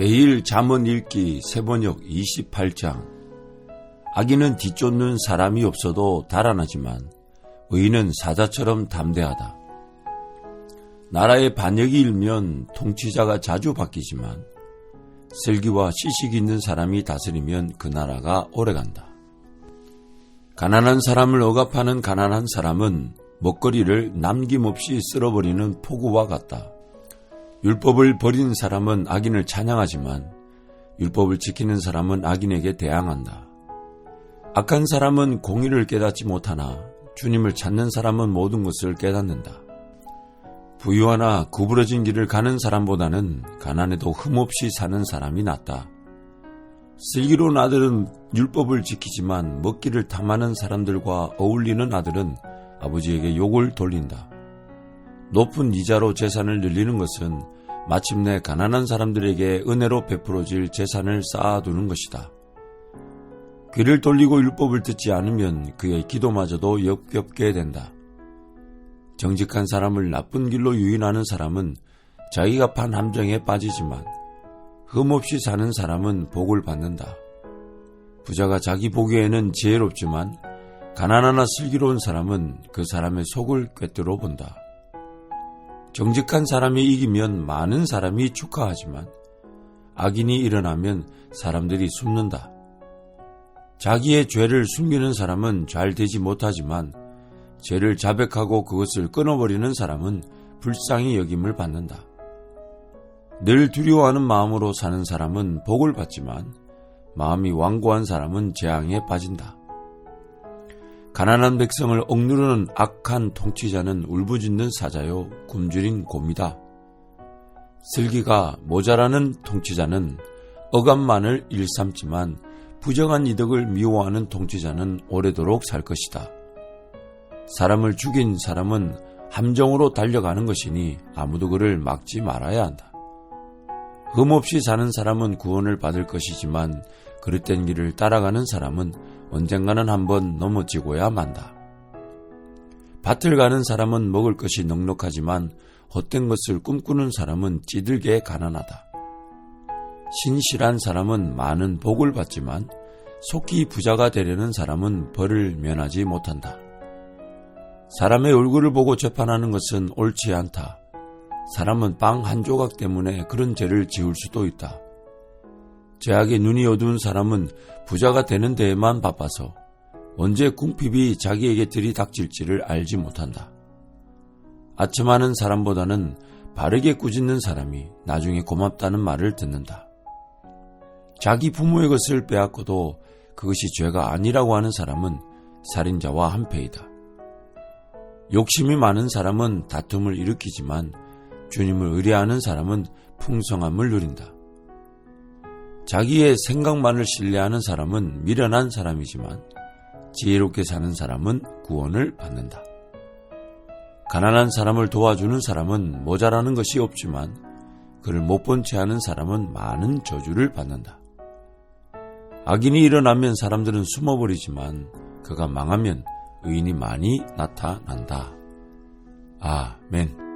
매일 잠언 읽기 세번역 28장 악인은 뒤쫓는 사람이 없어도 달아나지만 의인은 사자처럼 담대하다. 나라의 반역이 일면 통치자가 자주 바뀌지만 슬기와 시식 있는 사람이 다스리면 그 나라가 오래간다. 가난한 사람을 억압하는 가난한 사람은 먹거리를 남김없이 쓸어버리는 폭우와 같다. 율법을 버린 사람은 악인을 찬양하지만 율법을 지키는 사람은 악인에게 대항한다. 악한 사람은 공의를 깨닫지 못하나 주님을 찾는 사람은 모든 것을 깨닫는다. 부유하나 구부러진 길을 가는 사람보다는 가난해도 흠없이 사는 사람이 낫다. 슬기로운 아들은 율법을 지키지만 먹기를 탐하는 사람들과 어울리는 아들은 아버지에게 욕을 돌린다. 높은 이자로 재산을 늘리는 것은 마침내 가난한 사람들에게 은혜로 베풀어질 재산을 쌓아두는 것이다. 귀를 돌리고 율법을 듣지 않으면 그의 기도마저도 역겹게 된다. 정직한 사람을 나쁜 길로 유인하는 사람은 자기가 판 함정에 빠지지만 흠없이 사는 사람은 복을 받는다. 부자가 자기 보기에는 지혜롭지만 가난하나 슬기로운 사람은 그 사람의 속을 꿰뚫어 본다. 정직한 사람이 이기면 많은 사람이 축하하지만 악인이 일어나면 사람들이 숨는다. 자기의 죄를 숨기는 사람은 잘 되지 못하지만 죄를 자백하고 그것을 끊어버리는 사람은 불쌍히 여김을 받는다. 늘 두려워하는 마음으로 사는 사람은 복을 받지만 마음이 완고한 사람은 재앙에 빠진다. 가난한 백성을 억누르는 악한 통치자는 울부짖는 사자요 굶주린 곰이다. 슬기가 모자라는 통치자는 억압만을 일삼지만 부정한 이득을 미워하는 통치자는 오래도록 살 것이다. 사람을 죽인 사람은 함정으로 달려가는 것이니 아무도 그를 막지 말아야 한다. 흠없이 사는 사람은 구원을 받을 것이지만 그릇된 길을 따라가는 사람은 언젠가는 한번 넘어지고야 만다. 밭을 가는 사람은 먹을 것이 넉넉하지만 헛된 것을 꿈꾸는 사람은 찌들게 가난하다. 신실한 사람은 많은 복을 받지만 속히 부자가 되려는 사람은 벌을 면하지 못한다. 사람의 얼굴을 보고 재판하는 것은 옳지 않다. 사람은 빵 한 조각 때문에 그런 죄를 지을 수도 있다. 죄악에 눈이 어두운 사람은 부자가 되는 데에만 바빠서 언제 궁핍이 자기에게 들이닥칠지를 알지 못한다. 아첨하는 사람보다는 바르게 꾸짖는 사람이 나중에 고맙다는 말을 듣는다. 자기 부모의 것을 빼앗고도 그것이 죄가 아니라고 하는 사람은 살인자와 한패이다. 욕심이 많은 사람은 다툼을 일으키지만 주님을 의뢰하는 사람은 풍성함을 누린다. 자기의 생각만을 신뢰하는 사람은 미련한 사람이지만 지혜롭게 사는 사람은 구원을 받는다. 가난한 사람을 도와주는 사람은 모자라는 것이 없지만 그를 못 본 채 하는 사람은 많은 저주를 받는다. 악인이 일어나면 사람들은 숨어버리지만 그가 망하면 의인이 많이 나타난다. 아멘.